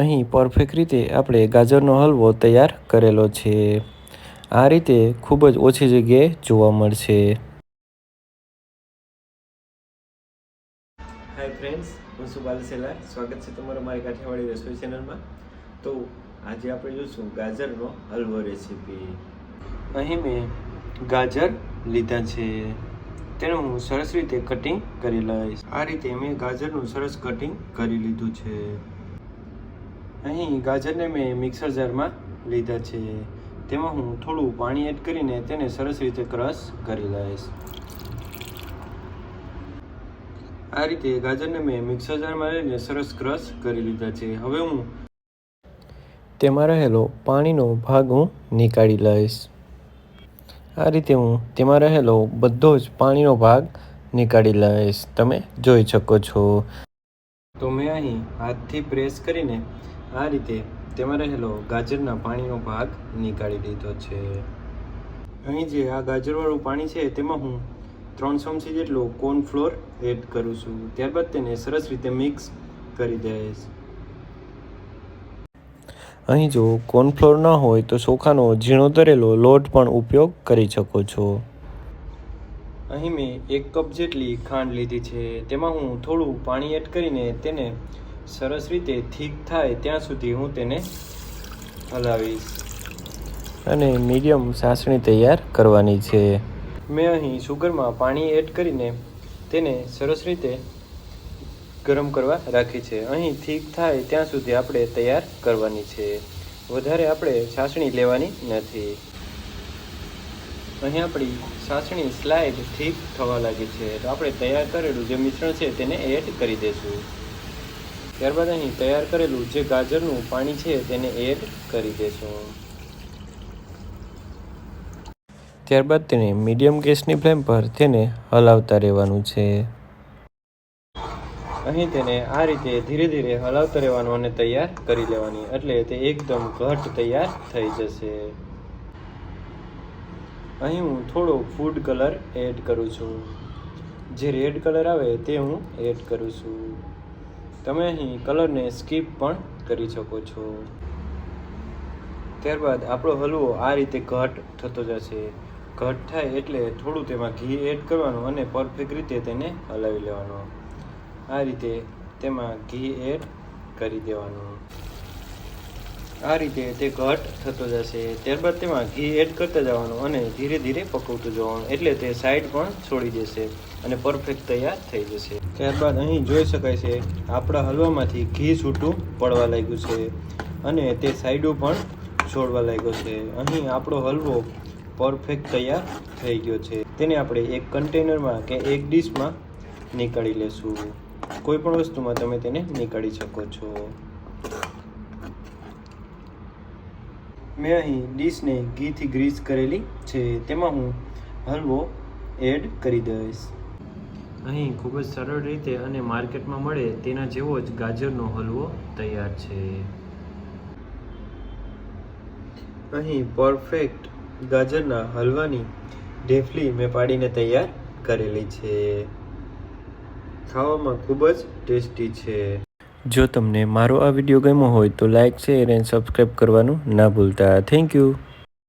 અહીં પરફેક્ટ રીતે આપણે ગાજરનો હલવો તૈયાર કરેલો છે. આ રીતે ખૂબ જ ઓછી જગ્યાએ જોવા મળશે. હાય ફ્રેન્ડ્સ હું છું બાલસેલા સ્વાગત છે તમારું મારી કાઠિયાવાડી રસોઈ ચેનલમાં તો આજે આપણે જોઈશું ગાજરનો હલવો રેસીપી અહીં મેં ગાજર લીધા છે. તેનું હું સરસ રીતે કટિંગ કરી લઈશ. આ રીતે મેં ગાજરનું સરસ કટિંગ કરી લીધું છે. અહીં ગાજરને મેં મિક્સર જારમાં લીધા છે. તેમાં હું થોડું પાણી એડ કરીને તેને સરસ રીતે ક્રશ કરી લઈશ. આ રીતે ગાજરને મેં મિક્સર જારમાં લઈને સરસ ક્રશ કરી લીધા છે. હવે હું તેમાં રહેલો પાણીનો ભાગ હું નીકાળી લઈશ. આ રીતે હું તેમાં રહેલો બધો જ પાણીનો ભાગ નીકાળી લઈશ. તમે જોઈ શકો છો. તો મેં અહીં હાથથી પ્રેસ કરીને આ રીતે તેમાં રહેલો ગાજરના પાણીનો ભાગ નીકાળી દીધો છે. અહીં જે આ ગાજરવાળું પાણી છે તેમાં હું ત્રણ ચમચી જેટલો કોર્નફ્લોર એડ કરું છું. ત્યારબાદ તેને સરસ રીતે મિક્સ કરી દઈશ. અહીં જો કોર્નફ્લોર ન હોય તો ચોખાનો ઝીણો તરેલો લોટ પણ ઉપયોગ કરી શકો છો. અહીં મેં એક કપ જેટલી ખાંડ લીધી છે. તેમાં હું થોડું પાણી એડ કરીને તેને સરસ રીતે થીક થાય ત્યાં સુધી હું તેને હલાવીશ. અને મીડિયમ સાસણી તૈયાર કરવાની છે. મેં અહીં સુગરમાં પાણી એડ કરીને તેને સરસ રીતે ગરમ કરવા રાખી છે. અહીં થીક થાય ત્યાં સુધી આપણે તૈયાર કરવાની છે. વધારે આપણે છાસણી લેવાની નથી. અહીં આપણી સાસણી સ્લાઇડ ઠીક થવા લાગી છે. તો આપણે તૈયાર કરેલું જે મિશ્રણ છે તેને એડ કરી દઈશું. ત્યારબાદ અહીં તૈયાર કરેલું જે ગાજરનું પાણી છે તેને એડ કરી દઈશું. ત્યારબાદ તેને મીડિયમ ગેસની ફ્લેમ પર તેને હલાવતા રહેવાનું છે. અહીં તેને આ રીતે ધીરે ધીરે હલાવતા રહેવાનું અને તૈયાર કરી લેવાની. એટલે તે એકદમ ઘટ તૈયાર થઈ જશે. અહીં હું થોડો ફૂડ કલર એડ કરું છું. જે રેડ કલર આવે તે હું એડ કરું છું. તમે અહીં કલરને સ્કીપ પણ કરી શકો છો. ત્યારબાદ આપણો હલવો આ રીતે ઘટ થતો જશે. ઘટ થાય એટલે થોડું તેમાં ઘી એડ કરવાનું અને પરફેક્ટ રીતે તેને હલાવી લેવાનો. આ રીતે તેમાં ઘી એડ કરી દેવાનું. આ રીતે તે ઘટ થતો જશે. ત્યારબાદ તેમાં ઘી એડ કરતા જવાનું અને ધીરે ધીરે પકવતું જવાનું. એટલે તે સાઈડ પણ છોડી દેશે અને પરફેક્ટ તૈયાર થઈ જશે. ત્યારબાદ અહીં જોઈ શકાય છે, આપણા હલવામાંથી ઘી છૂટું પડવા લાગ્યું છે અને તે સાઈડો પણ છોડવા લાગ્યો છે. અહીં આપણો હલવો પરફેક્ટ તૈયાર થઈ ગયો છે. તેને આપણે એક કન્ટેનરમાં કે એક ડીશમાં નીકાળી લેશું. કોઈ પણ વસ્તુમાં તમે તેને નીકાળી શકો છો. મેં અહીં ડીશને ઘીથી ગ્રીસ કરેલી છે તેમાં હું હલવો એડ કરી દઈશ. અહીં ખૂબ જ સરળ રીતે અને માર્કેટમાં મળે તેના જેવો જ ગાજરનો હલવો તૈયાર છે. અહીં પરફેક્ટ ગાજરના હલવાની ઢેફલી મેં પાડીને તૈયાર કરેલી છે. ખાવામાં ખૂબ જ ટેસ્ટી છે. જો તમને મારો આ વીડિયો ગમ્યો હોય તો લાઇક શેર એન્ડ સબસ્ક્રાઈબ કરવાનું ના ભૂલતા. Thank you